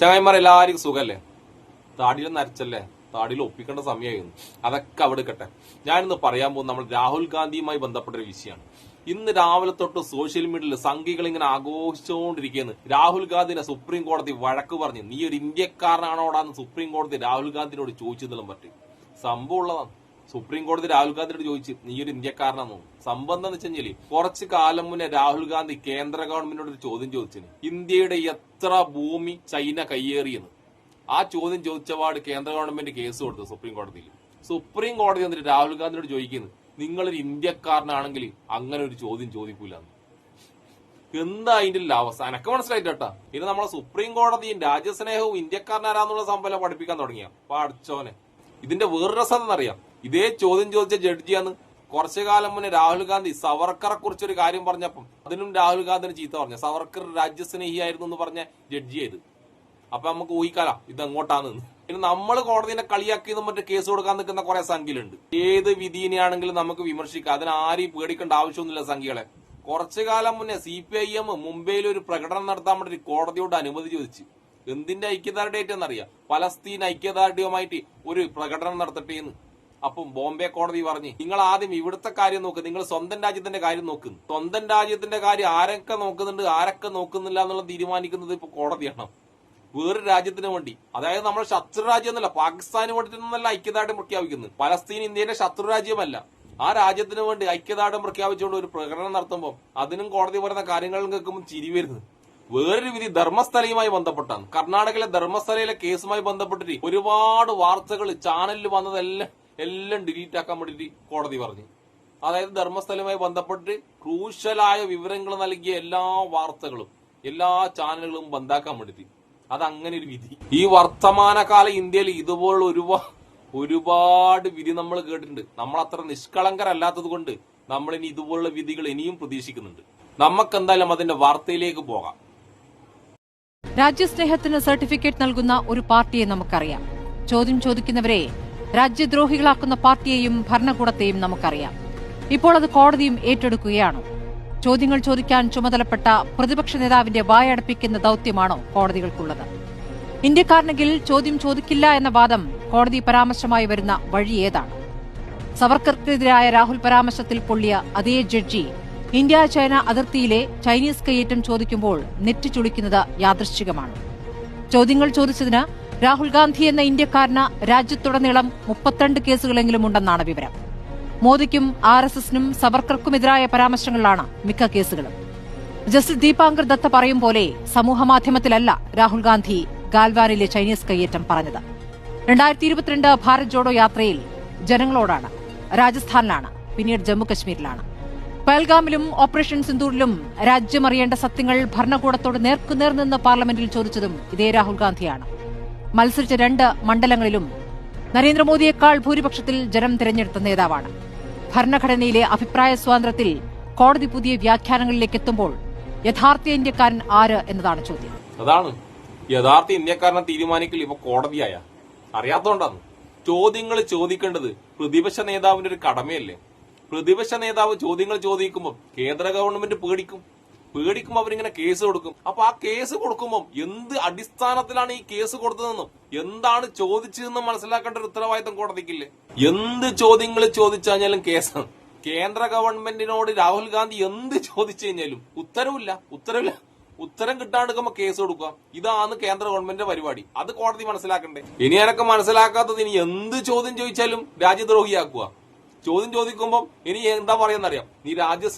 ചങ്ങായിമാർ എല്ലാവർക്കും സുഖല്ലേ? താടിയിൽ നരച്ചല്ലേ? താടിയിൽ ഒപ്പിക്കേണ്ട സമയമായിരുന്നു അതൊക്കെ അവിടെ കട്ടെ ഞാനിന്ന് പറയാൻ പോകുന്നത് നമ്മൾ രാഹുൽ ഗാന്ധിയുമായി ബന്ധപ്പെട്ട ഒരു വിഷയമാണ്. ഇന്ന് രാവിലെ തൊട്ട് സോഷ്യൽ മീഡിയയിൽ സംഘികൾ ഇങ്ങനെ ആഘോഷിച്ചുകൊണ്ടിരിക്കുന്നു രാഹുൽ ഗാന്ധിനെ സുപ്രീം കോടതി വഴക്ക് പറഞ്ഞു. നീ ഒരു ഇന്ത്യക്കാരനാണോടാന്ന് സുപ്രീം കോടതി രാഹുൽ ഗാന്ധിനോട് ചോദിച്ചതെല്ലാം പറ്റി. സംഭവം ഉള്ളതാണ്. സുപ്രീം കോടതി രാഹുൽ ഗാന്ധിയോട് ചോദിച്ചു നീ ഒരു ഇന്ത്യക്കാരനാണോ എന്ന് വെച്ചാൽ കുറച്ച് കാലം മുന്നേ രാഹുൽ ഗാന്ധി കേന്ദ്ര ഗവൺമെന്റിനോട് ഒരു ചോദ്യം ചോദിച്ചിന്. ഇന്ത്യയുടെ എത്ര ഭൂമി ചൈന കയ്യേറിയെന്ന്. ആ ചോദ്യം ചോദിച്ചപാട് കേന്ദ്ര ഗവൺമെന്റ് കേസ് കൊടുത്തു സുപ്രീം കോടതിയിൽ. സുപ്രീം കോടതി എന്നിട്ട് രാഹുൽ ഗാന്ധിയോട് ചോദിക്കുന്നത് നിങ്ങളൊരു ഇന്ത്യക്കാരനാണെങ്കിൽ അങ്ങനെ ഒരു ചോദ്യം ചോദിക്കൂല എന്താ അതിന്റെ അവസ്ഥ? എനക്ക് മനസ്സിലായിട്ട് കേട്ടാ ഇത് നമ്മളെ സുപ്രീം കോടതിയും രാജ്യസ്നേഹവും ഇന്ത്യക്കാരനാരാന്നുള്ള സംഭവം പഠിപ്പിക്കാൻ തുടങ്ങിയ? പഠിച്ചോനെ ഇതിന്റെ വേറൊരു രസം എന്നറിയാം ഇതേ ചോദ്യം ചോദിച്ച ജഡ്ജിയാന്ന് കുറച്ചു കാലം മുന്നേ രാഹുൽ ഗാന്ധി സവർക്കറെ കുറിച്ചൊരു കാര്യം പറഞ്ഞപ്പം അതിനും രാഹുൽ ഗാന്ധിന് ചീത്ത പറഞ്ഞു. സവർക്കർ രാജ്യസ്നേഹിയായിരുന്നു എന്ന് പറഞ്ഞ ജഡ്ജി ചെയ്ത് അപ്പൊ നമുക്ക് ഊഹിക്കാലാം ഇത് എങ്ങോട്ടാന്ന് പിന്നെ നമ്മൾ കോടതിനെ കളിയാക്കി മറ്റു കേസ് കൊടുക്കാൻ നിൽക്കുന്ന കുറെ സംഖ്യയിലുണ്ട് ഏത് വിധീനെയാണെങ്കിലും നമുക്ക് വിമർശിക്കാം. അതിന് ആരെയും പേടിക്കേണ്ട ആവശ്യമൊന്നുമില്ല സംഖ്യകളെ. കുറച്ചു കാലം മുന്നേ സി പി ഐ എം മുംബൈയിൽ ഒരു പ്രകടനം നടത്താൻ വേണ്ടി കോടതിയോട് അനുമതി ചോദിച്ചു. എന്തിന്റെ ഐക്യദാർഢ്യമായിട്ട് എന്നറിയാം പലസ്തീൻ ഐക്യദാർഢ്യവുമായിട്ട് ഒരു പ്രകടനം നടത്തട്ടെ എന്ന്. അപ്പം ബോംബെ കോടതി പറഞ്ഞു നിങ്ങൾ ആദ്യം ഇവിടുത്തെ കാര്യം നോക്ക് നിങ്ങൾ സ്വന്തം രാജ്യത്തിന്റെ കാര്യം നോക്കുന്നു സ്വന്തം രാജ്യത്തിന്റെ കാര്യം ആരൊക്കെ നോക്കുന്നുണ്ട് ആരൊക്കെ നോക്കുന്നില്ല എന്നുള്ള തീരുമാനിക്കുന്നത് ഇപ്പൊ കോടതിയാണ്. വേറൊരു രാജ്യത്തിന് വേണ്ടി. അതായത് നമ്മൾ ശത്രു രാജ്യം എന്നല്ല പാകിസ്ഥാന് വേണ്ടിയിട്ടൊന്നല്ല ഐക്യദാർഢ്യം പ്രഖ്യാപിക്കുന്നത്. പലസ്തീൻ ഇന്ത്യയുടെ ശത്രു രാജ്യമല്ല. ആ രാജ്യത്തിന് വേണ്ടി ഐക്യദാർഢ്യം പ്രഖ്യാപിച്ചുകൊണ്ട് ഒരു പ്രകടനം നടത്തുമ്പോൾ അതിനും കോടതി പറയുന്ന കാര്യങ്ങൾ കേൾക്കുമ്പോൾ ചിരി വരുന്നത്. വേറൊരു വിധി ധർമ്മസ്ഥലയുമായി ബന്ധപ്പെട്ടാണ്. കർണാടകയിലെ ധർമ്മസ്ഥലയിലെ കേസുമായി ബന്ധപ്പെട്ടിട്ട് ഒരുപാട് വാർത്തകൾ ചാനലിൽ വന്നതെല്ലാം എല്ലാം ഡിലീറ്റ് ആക്കാൻ വേണ്ടിയിട്ട് കോടതി പറഞ്ഞു. അതായത് ധർമ്മസ്ഥലവുമായി ബന്ധപ്പെട്ട് ക്രൂശലായ വിവരങ്ങൾ നൽകിയ എല്ലാ വാർത്തകളും എല്ലാ ചാനലുകളും ബന്ധാക്കാൻ വേണ്ടിയിട്ട്. അത് അങ്ങനെ ഒരു വിധി. ഈ വർത്തമാനകാല ഇന്ത്യയിൽ ഇതുപോലുള്ള ഒരുപാട് ഒരുപാട് വിധി നമ്മൾ കേട്ടിട്ടുണ്ട്. നമ്മൾ അത്ര നിഷ്കളങ്കരല്ലാത്തത് കൊണ്ട് നമ്മൾ ഇനി ഇതുപോലുള്ള വിധികൾ ഇനിയും പ്രതീക്ഷിക്കുന്നുണ്ട്. നമുക്ക് എന്തായാലും അതിന്റെ വാർത്തയിലേക്ക് പോകാം. രാജ്യസ്നേഹത്തിന് സർട്ടിഫിക്കറ്റ് നൽകുന്ന ഒരു പാർട്ടിയെ നമുക്കറിയാം. ചോദ്യം ചോദിക്കുന്നവരെ രാജ്യദ്രോഹികളാക്കുന്ന പാർട്ടിയെയും ഭരണകൂടത്തെയും നമുക്കറിയാം. ഇപ്പോൾ അത് കോടതിയും ഏറ്റെടുക്കുകയാണോ. ചോദ്യങ്ങൾ ചോദിക്കാൻ ചുമതലപ്പെട്ട പ്രതിപക്ഷ നേതാവിന്റെ വായടപ്പിക്കുന്ന ദൌത്യമാണോ കോടതികൾക്കുള്ളത്. ഇന്ത്യക്കാരനെങ്കിൽ ചോദ്യം ചോദിക്കില്ല എന്ന വാദം കോടതി പരാമർശമായി വരുന്ന വഴി ഏതാണ്? സവർക്കർക്കെതിരായ രാഹുൽ പരാമർശത്തിൽ പൊള്ളിയ അതേ ജഡ്ജി ഇന്ത്യ ചൈന അതിർത്തിയിലെ ചൈനീസ് കയ്യേറ്റം ചോദിക്കുമ്പോൾ നെറ്റി ചുളിക്കുന്നത് യാദൃശ്ചികമാണ്. ചോദ്യങ്ങൾ ചോദിച്ചതിന് രാഹുൽ ഗാന്ധി എന്ന ഇന്ത്യക്കാരന് രാജ്യത്തുടനീളം മുപ്പത്തിരണ്ട് കേസുകളെങ്കിലും ഉണ്ടെന്നാണ് വിവരം. മോദിക്കും ആർ എസ് എസിനും സവർക്കർക്കുമെതിരായ പരാമർശങ്ങളിലാണ് മിക്ക കേസുകളും. ജസ്റ്റിസ് ദീപാങ്കർ ദത്ത പറയും പോലെ സമൂഹമാധ്യമത്തിലല്ല രാഹുൽ ഗാന്ധി ഗാൽവാനിലെ ചൈനീസ് കയ്യേറ്റം പറഞ്ഞത്. രണ്ടായിരത്തി ഇരുപത്തിരണ്ട് ഭാരത് ജോഡോ യാത്രയിൽ ജനങ്ങളോടാണ്. രാജസ്ഥാനിലാണ് പിന്നീട് ജമ്മുകശ്മീരിലാണ്. പൽഗാമിലും ഓപ്പറേഷൻ സിന്ധൂരിലും രാജ്യമറിയേണ്ട സത്യങ്ങൾ ഭരണകൂടത്തോട് നേർക്കുനേർ നിന്ന് പാർലമെന്റിൽ ചോദിച്ചതും ഇതേ രാഹുൽ ഗാന്ധിയാണ്. മത്സരിച്ച രണ്ട് മണ്ഡലങ്ങളിലും നരേന്ദ്രമോദിയേക്കാൾ ഭൂരിപക്ഷത്തിൽ ജനം തെരഞ്ഞെടുത്ത നേതാവാണ്. ഭരണഘടനയിലെ അഭിപ്രായ സ്വാതന്ത്ര്യത്തിൽ കോടതി പുതിയ വ്യാഖ്യാനങ്ങളിലേക്ക് എത്തുമ്പോൾ യഥാർത്ഥ ഇന്ത്യക്കാരൻ ആര് എന്നതാണ് ചോദ്യം. അതാണ്. യഥാർത്ഥ ഇന്ത്യക്കാരനെ തീരുമാനിക്കൽ ഇപ്പൊ കോടതിയായ. അറിയാത്തോണ്ടാണ് ചോദ്യങ്ങൾ ചോദിക്കേണ്ടത് പ്രതിപക്ഷ നേതാവിന്റെ ഒരു കടമയല്ലേ? പ്രതിപക്ഷ നേതാവ് ചോദ്യങ്ങൾ ചോദിക്കുമ്പോൾ കേന്ദ്ര ഗവൺമെന്റ് പേടിക്കും. പേടിക്കുമ്പോൾ അവരിങ്ങനെ കേസ് കൊടുക്കും. അപ്പൊ ആ കേസ് കൊടുക്കുമ്പോൾ എന്ത് അടിസ്ഥാനത്തിലാണ് ഈ കേസ് കൊടുത്തതെന്നും എന്താണ് ചോദിച്ചതെന്നും മനസ്സിലാക്കേണ്ട ഒരു ഉത്തരവാദിത്തം കോടതിക്കില്ലേ? എന്ത് ചോദ്യങ്ങൾ ചോദിച്ചു കേസ് കേന്ദ്ര ഗവൺമെന്റിനോട് രാഹുൽ ഗാന്ധി എന്ത് ചോദിച്ചു കഴിഞ്ഞാലും ഉത്തരവില്ല ഉത്തരവില്ല. ഉത്തരം കിട്ടാണ്ടിരിക്കുമ്പോ കേസ് കൊടുക്കുക. ഇതാണ് കേന്ദ്ര ഗവൺമെന്റിന്റെ പരിപാടി. അത് കോടതി മനസ്സിലാക്കണ്ടേ? ഇനി എനക്ക് മനസ്സിലാക്കാത്തത്? ഇനി എന്ത് ചോദ്യം ചോദിച്ചാലും രാജ്യദ്രോഹിയാക്കുക. ചോദ്യം ചോദിക്കുമ്പോൾ ഇനി എന്താ പറയാന്നറിയാം? നീ രാജ്യ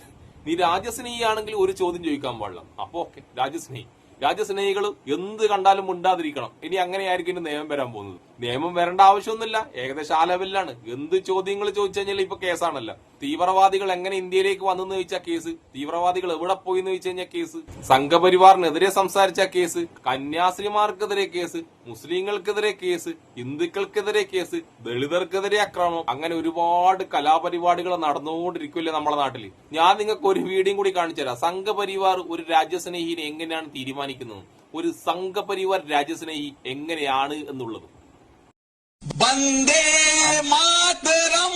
നീ രാജ്യസ്നേഹിയാണെങ്കിൽ ഒരു ചോദ്യം ചോദിക്കാൻ പാടില്ല. അപ്പൊ ഓക്കെ രാജ്യസ്നേഹി. രാജ്യസ്നേഹികൾ എന്ത് കണ്ടാലും മുണ്ടാതിരിക്കണം. ഇനി അങ്ങനെയായിരിക്കും നിയമം വരാൻ പോകുന്നത്. നിയമം വരേണ്ട ആവശ്യമൊന്നുമില്ല. ഏകദേശം ആ ലെവലിലാണ്. എന്ത് ചോദ്യങ്ങൾ ചോദിച്ചു കഴിഞ്ഞാൽ ഇപ്പൊ കേസാണല്ലോ. തീവ്രവാദികൾ എങ്ങനെ ഇന്ത്യയിലേക്ക് വന്നെന്ന് ചോദിച്ചാൽ കേസ്. തീവ്രവാദികൾ എവിടെ പോയി എന്ന് ചോദിച്ചു കഴിഞ്ഞാൽ കേസ്. സംഘപരിവാറിനെതിരെ സംസാരിച്ച കേസ്. കന്യാസ്ത്രീമാർക്കെതിരെ കേസ്. മുസ്ലിങ്ങൾക്കെതിരെ കേസ്. ഹിന്ദുക്കൾക്കെതിരെ കേസ്. ദളിതർക്കെതിരെ ആക്രമണം. അങ്ങനെ ഒരുപാട് കലാപരിപാടികൾ നടന്നുകൊണ്ടിരിക്കില്ലേ നമ്മുടെ നാട്ടിൽ ഞാൻ നിങ്ങൾക്ക് ഒരു വീഡിയോ കൂടി കാണിച്ചു തരാം. സംഘപരിവാർ ഒരു രാജ്യസ്നേഹിനെ എങ്ങനെയാണ് തീരുമാനിക്കുന്നത്? ഒരു സംഘപരിവാർ രാജ്യസ്നേഹി എങ്ങനെയാണ് എന്നുള്ളത്. वंदे मातरम,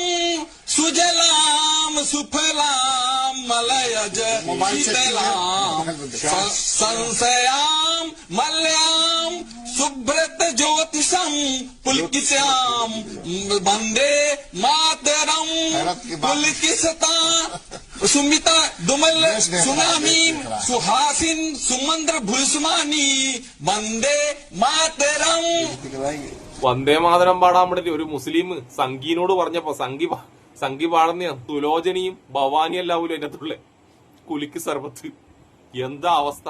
सुजलाम, सुफलाम, मलयज, शीतलाम्, संशयाम्, मल्याम् ज्योतिषम पुलकित्याम वंदे मातरम, पुलकिसता, सुमिता दुमल, सुनामी, सुहासिन, सुमंद्र भुस्मानी वंदे मातरम। വന്ദേ മാതരം പാടാൻ വേണ്ടി ഒരു മുസ്ലിം സംഗീനോട് പറഞ്ഞപ്പോ സംഗി സംഗി പാടുന്ന തുലോചനയും ഭവാനി എല്ലാവരും എന്റെ തുള്ളെ കുലിക്ക് സർബത്ത് എന്താ അവസ്ഥ?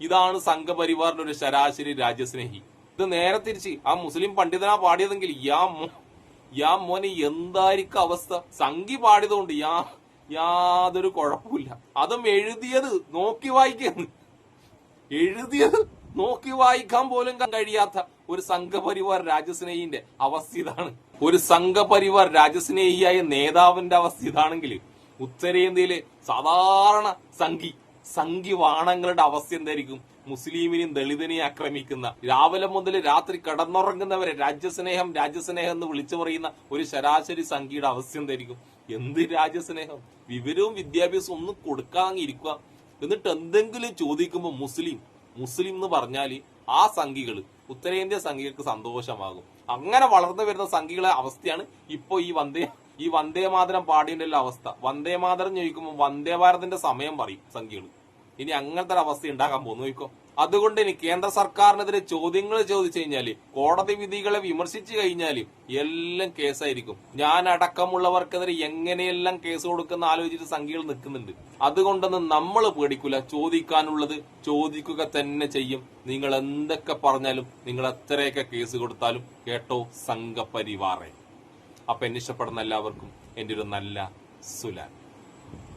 ഇതാണ് സംഘപരിവാറിന്റെ ഒരു ശരാശരി രാജ്യസ്നേഹി. ഇത് നേരെ തിരിച്ച് ആ മുസ്ലിം പണ്ഡിതനാ പാടിയതെങ്കിൽ യാ മോ യാ മോനെ എന്തായിരിക്കും അവസ്ഥ? സംഗി പാടിയതുകൊണ്ട് യാ യാതൊരു കുഴപ്പമില്ല അതും എഴുതിയത് നോക്കി വായിക്കുന്നു എഴുതിയത് നോക്കി വായിക്കാൻ പോലും കഴിയാത്ത ഒരു സംഘപരിവാർ രാജ്യസ്നേഹിന്റെ അവസ്ഥ ഇതാണ്. ഒരു സംഘപരിവാർ രാജ്യസ്നേഹിയായ നേതാവിന്റെ അവസ്ഥ ഇതാണെങ്കിൽ ഉത്തരേന്ത്യയിലെ സാധാരണ സംഘി സംഘി വാണങ്ങളുടെ അവസ്ഥ എന്തായിരിക്കും? മുസ്ലിമിനെയും ദളിതനെയും ആക്രമിക്കുന്ന രാവിലെ മുതൽ രാത്രി കടന്നുറങ്ങുന്നവരെ രാജ്യസ്നേഹം രാജ്യസ്നേഹം എന്ന് വിളിച്ചു പറയുന്ന ഒരു ശരാശരി സംഘിയുടെ അവസ്ഥ എന്തായിരിക്കും? എന്ത് രാജ്യസ്നേഹം വിവരവും വിദ്യാഭ്യാസവും ഒന്നും കൊടുക്കാതെ ഇരിക്കുക എന്നിട്ട് എന്തെങ്കിലും ചോദിക്കുമ്പോൾ മുസ്ലിം മുസ്ലിം എന്ന് പറഞ്ഞാൽ ആ സംഘികൾ ഉത്തരേന്ത്യ സംഘികൾക്ക് സന്തോഷമാകും. അങ്ങനെ വളർന്നു വരുന്ന സംഘികളെ അവസ്ഥയാണ് ഇപ്പൊ ഈ വന്ദേ ഈ വന്ദേ മാതരം പാടിയുടെ അവസ്ഥ. വന്ദേ മാതരം ചോദിക്കുമ്പോൾ വന്ദേ ഭാരതിന്റെ സമയം പറയും സംഘികൾ ഇനി അങ്ങനത്തെ ഒരു അവസ്ഥ ഉണ്ടാക്കാൻ പോകുന്നു. നോക്കോ അതുകൊണ്ട് ഇനി കേന്ദ്ര സർക്കാരിനെതിരെ ചോദ്യങ്ങൾ ചോദിച്ചു കഴിഞ്ഞാൽ കോടതി വിധികളെ വിമർശിച്ചു കഴിഞ്ഞാൽ എല്ലാം കേസായിരിക്കും. ഞാൻ അടക്കമുള്ളവർക്കെതിരെ എങ്ങനെയെല്ലാം കേസ് കൊടുക്കുന്ന ആലോചിച്ചിട്ട് സംഖ്യകൾ നിൽക്കുന്നുണ്ട്. അതുകൊണ്ടൊന്നും നമ്മൾ പേടിക്കൂല. ചോദിക്കാനുള്ളത് ചോദിക്കുക തന്നെ ചെയ്യും. നിങ്ങൾ എന്തൊക്കെ പറഞ്ഞാലും നിങ്ങൾ എത്രയൊക്കെ കേസ് കൊടുത്താലും കേട്ടോ സംഘപരിവാറെ. അപ്പൊ എന്നെ ഇഷ്ടപ്പെടുന്ന എല്ലാവർക്കും എന്റെ ഒരു നല്ല സുലാൻ.